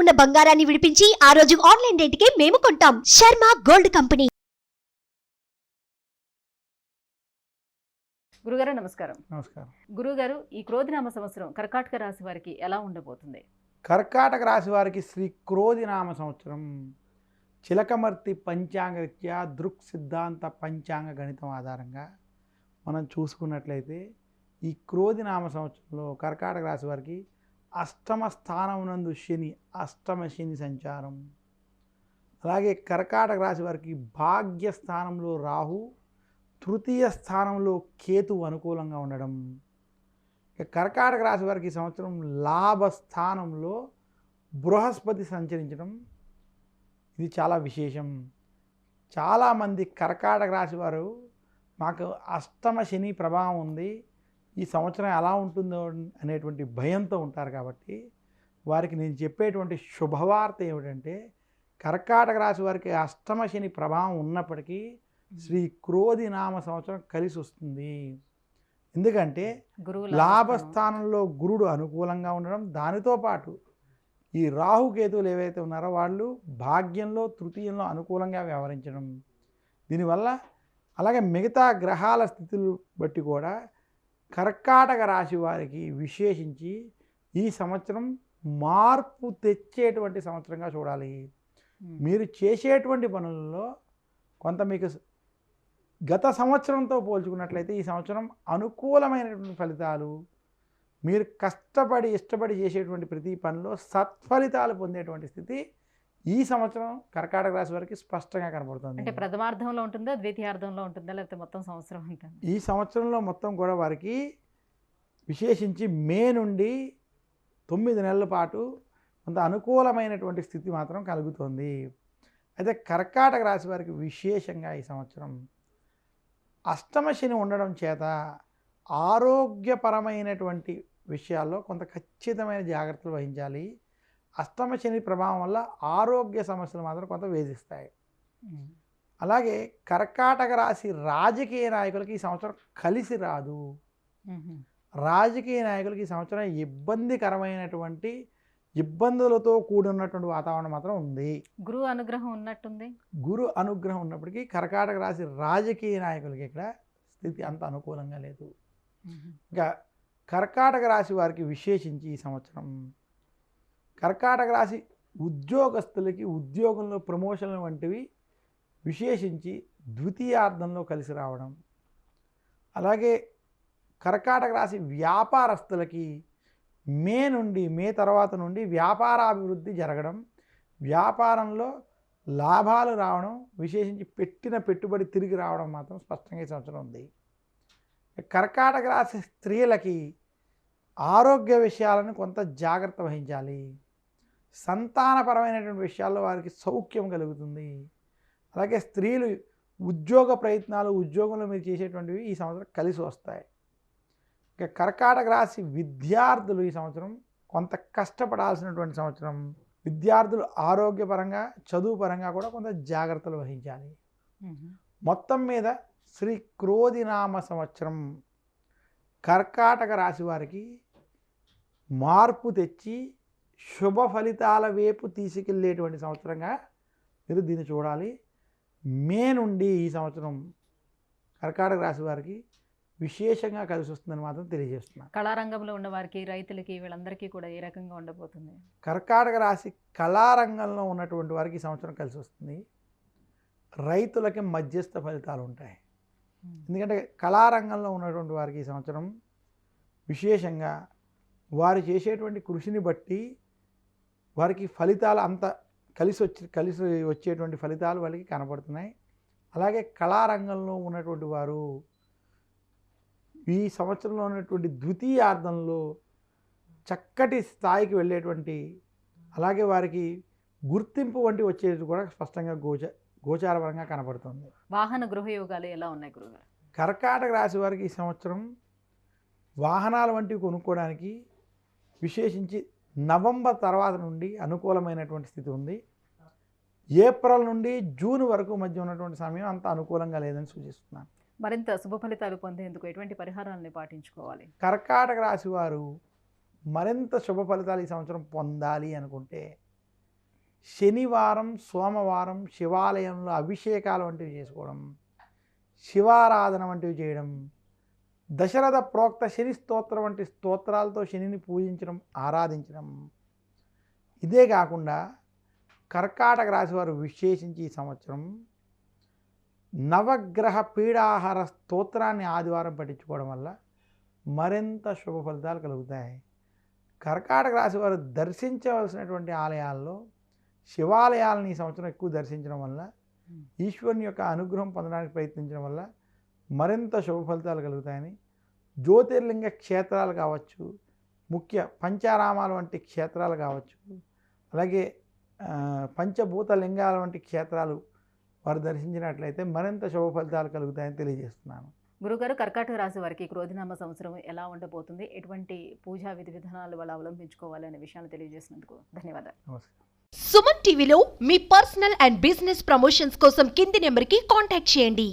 ఉన్న బంగారాన్ని విడిపించి ఆ రోజు ఆన్లైన్ రేటుకే మేము కొంటాం. Sharma gold company. గురుగారు నమస్కారం. నమస్కారం. గురుగారు ఈ క్రోధినామ సంవత్సరం కర్కాటక రాశి వారికి ఎలా ఉండబోతుంది? కర్కాటక రాశి వారికి శ్రీ క్రోధినామ సంవత్సరం. చిలకమర్తి పంచాంగరీత్యా దృక్ సిద్ధాంత పంచాంగ గణితం ఆధారంగా మనం చూసుకున్నట్లయితే ఈ క్రోధినామ సంవత్సరంలో కర్కాటక రాశి వారికి అష్టమ స్థానమునందు శని అష్టమ శని సంచారం. అలాగే కర్కాటక రాశి వారికి భాగ్య స్థానంలో రాహు తృతీయ స్థానంలో కేతు అనుకూలంగా ఉండడం. కర్కాటక రాశి వారికి ఈ సంవత్సరం లాభస్థానంలో బృహస్పతి సంచరించడం. ఇది చాలా విశేషం. చాలామంది కర్కాటక రాశి వారు మాకు అష్టమ శని ప్రభావం ఉంది. ఈ సంవత్సరం ఎలా ఉంటుందో అనేటువంటి భయంతో ఉంటారు కాబట్టి వారికి నేను చెప్పేటువంటి శుభవార్త ఏమిటంటే కర్కాటక రాశి వారికి అష్టమ శని ప్రభావం ఉన్నప్పటికీ శ్రీ క్రోధి నామ సంవత్సరం కలిసి వస్తుంది. ఎందుకంటే లాభస్థానంలో గురుడు అనుకూలంగా ఉండడం దానితో పాటు ఈ రాహుకేతువులు ఏవైతే ఉన్నారో వాళ్ళు భాగ్యంలో తృతీయంలో అనుకూలంగా వ్యవహరించడం. దీనివల్ల అలాగే మిగతా గ్రహాల స్థితులు బట్టి కూడా కర్కాటక రాశి వారికి విశేషించి ఈ సంవత్సరం మార్పు తెచ్చేటువంటి సంవత్సరంగా చూడాలి. మీరు చేసేటువంటి పనులలో కొంత మీకు గత సంవత్సరంతో పోల్చుకున్నట్లయితే ఈ సంవత్సరం అనుకూలమైనటువంటి ఫలితాలు మీరు కష్టపడి ఇష్టపడి చేసేటువంటి ప్రతి పనిలో సత్ఫలితాలు పొందేటువంటి స్థితి ఈ సంవత్సరం కర్కాటక రాశి వారికి స్పష్టంగా అంటే కనబడుతుంది ప్రథమార్థంలో ఉంటుందా ద్వితీయార్థంలో ఉంటుందా లేకపోతే మొత్తం సంవత్సరం అంతా ఈ సంవత్సరంలో మొత్తం కూడా వారికి విశేషించి మే నుండి తొమ్మిది నెలల పాటు కొంత అనుకూలమైనటువంటి స్థితి మాత్రం కలుగుతుంది. అయితే కర్కాటక రాశి వారికి విశేషంగా ఈ సంవత్సరం అష్టమ శని ఉండడం చేత ఆరోగ్యపరమైనటువంటి విషయాల్లో కొంత ఖచ్చితమైన జాగ్రత్తలు వహించాలి. అష్టమ శని ప్రభావం వల్ల ఆరోగ్య సమస్యలు మాత్రం కొంత వేధిస్తాయి. అలాగే కర్కాటక రాశి రాజకీయ నాయకులకి ఈ సంవత్సరం కలిసి రాదు. రాజకీయ నాయకులకి ఈ సంవత్సరం ఇబ్బందికరమైనటువంటి ఇబ్బందులతో కూడినటువంటి వాతావరణం మాత్రం ఉంది. గురువు అనుగ్రహం ఉన్నట్టుంది. గురు అనుగ్రహం ఉన్నప్పటికీ కర్కాటక రాశి రాజకీయ నాయకులకి ఇక్కడ స్థితి అంత అనుకూలంగా లేదు. ఇంకా కర్కాటక రాశి వారికి విశేషించి ఈ సంవత్సరం కర్కాటక రాశి ఉద్యోగస్తులకి ఉద్యోగంలో ప్రమోషన్లు వంటివి విశేషించి ద్వితీయార్థంలో కలిసి రావడం. అలాగే కర్కాటక రాశి వ్యాపారస్తులకి మే నుండి మే తర్వాత నుండి వ్యాపారాభివృద్ధి జరగడం వ్యాపారంలో లాభాలు రావడం విశేషించి పెట్టిన పెట్టుబడి తిరిగి రావడం మాత్రం స్పష్టంగా ఈ సంవత్సరం ఉంది. కర్కాటక రాశి స్త్రీలకి ఆరోగ్య విషయాలను కొంత జాగ్రత్త వహించాలి. సంతానపరమైనటువంటి విషయాల్లో వారికి సౌఖ్యం కలుగుతుంది. అలాగే స్త్రీలు ఉద్యోగ ప్రయత్నాలు ఉద్యోగంలో మీరు చేసేటువంటివి ఈ సంవత్సరం కలిసి వస్తాయి. ఇక కర్కాటక రాశి విద్యార్థులు ఈ సంవత్సరం కొంత కష్టపడాల్సినటువంటి సంవత్సరం. విద్యార్థులు ఆరోగ్యపరంగా చదువు పరంగా కూడా కొంత జాగ్రత్తలు వహించాలి. మొత్తం మీద శ్రీ క్రోధినామ సంవత్సరం. కర్కాటక రాశి వారికి మార్పు తెచ్చి శుభ ఫలితాల వైపు తీసుకెళ్ళేటువంటి సంవత్సరంగా మీరు దీన్ని చూడాలి. మే నుండి ఈ సంవత్సరం కర్కాటక రాశి వారికి విశేషంగా కలిసి వస్తుందని మాత్రం తెలియజేస్తున్నాను. కళారంగంలో ఉన్న వారికి రైతులకి వీళ్ళందరికీ కూడా ఏ రకంగా ఉండబోతుంది? కర్కాటక రాశి కళారంగంలో ఉన్నటువంటి వారికి ఈ సంవత్సరం కలిసి వస్తుంది. రైతులకి మధ్యస్థ ఫలితాలు ఉంటాయి. ఎందుకంటే కళారంగంలో ఉన్నటువంటి వారికి ఈ సంవత్సరం విశేషంగా వారు చేసేటువంటి కృషిని బట్టి వారికి ఫలితాలు అంత కలిసి వచ్చి కలిసి వచ్చేటువంటి ఫలితాలు వాళ్ళకి కనపడుతున్నాయి. అలాగే కళారంగంలో ఉన్నటువంటి వారు ఈ సంవత్సరంలో ఉన్నటువంటి ద్వితీయార్థంలో చక్కటి స్థాయికి వెళ్ళేటువంటి అలాగే వారికి గుర్తింపు వంటి వచ్చేది కూడా స్పష్టంగా గోచ గోచారపరంగా కనపడుతుంది. వాహన గృహ యోగాలు ఎలా ఉన్నాయి గురుగారు? కర్కాటక రాశి వారికి ఈ సంవత్సరం వాహనాల వంటివి కొనుక్కోవడానికి విశేషించి నవంబర్ తర్వాత నుండి అనుకూలమైనటువంటి స్థితి ఉంది. ఏప్రిల్ నుండి జూన్ వరకు మధ్య ఉన్నటువంటి సమయం అంత అనుకూలంగా లేదని సూచిస్తున్నాను. మరింత శుభ ఫలితాలు పొందేందుకు ఎటువంటి పరిహారాలని పాటించుకోవాలి? కర్కాటక రాశి వారు మరింత శుభ ఫలితాలు ఈ సంవత్సరం పొందాలి అనుకుంటే శనివారం సోమవారం శివాలయంలో అభిషేకాలు వంటివి చేసుకోవడం శివారాధన వంటివి చేయడం దశరథ ప్రోక్త శని స్తోత్రం వంటి స్తోత్రాలతో శనిని పూజించడం ఆరాధించడం. ఇదే కాకుండా కర్కాటక రాశి వారు విశేషించి ఈ సంవత్సరం నవగ్రహ పీడాహార స్తోత్రాన్ని ఆదివారం పఠించుకోవడం వల్ల మరింత శుభ ఫలితాలు కలుగుతాయి. కర్కాటక రాశి వారు దర్శించవలసినటువంటి ఆలయాల్లో శివాలయాలను ఈ సంవత్సరం ఎక్కువ దర్శించడం వల్ల ఈశ్వరుని యొక్క అనుగ్రహం పొందడానికి ప్రయత్నించడం వల్ల మరింత శుభ ఫలితాలు కలుగుతాయని. జ్యోతిర్లింగ క్షేత్రాలు కావచ్చు ముఖ్య పంచారామాలు వంటి క్షేత్రాలు కావచ్చు అలాగే పంచభూత లింగాల వంటి క్షేత్రాలు వారు దర్శించినట్లయితే మరింత శుభ ఫలితాలు కలుగుతాయని తెలియజేస్తున్నాను. గురుగారు కర్కాటక రాశి వారికి క్రోధినామ సంవత్సరం ఎలా ఉండబోతుంది? ఎటువంటి పూజా విధి విధానాలు వాళ్ళు అవలంబించుకోవాలి అనే విషయాన్ని తెలియజేసినందుకు ధన్యవాదాలు. నమస్కారం. సుమన్ టీవీలో మీ పర్సనల్ అండ్ బిజినెస్ ప్రమోషన్స్ కోసం కింది నెంబర్కి కాంటాక్ట్ చేయండి.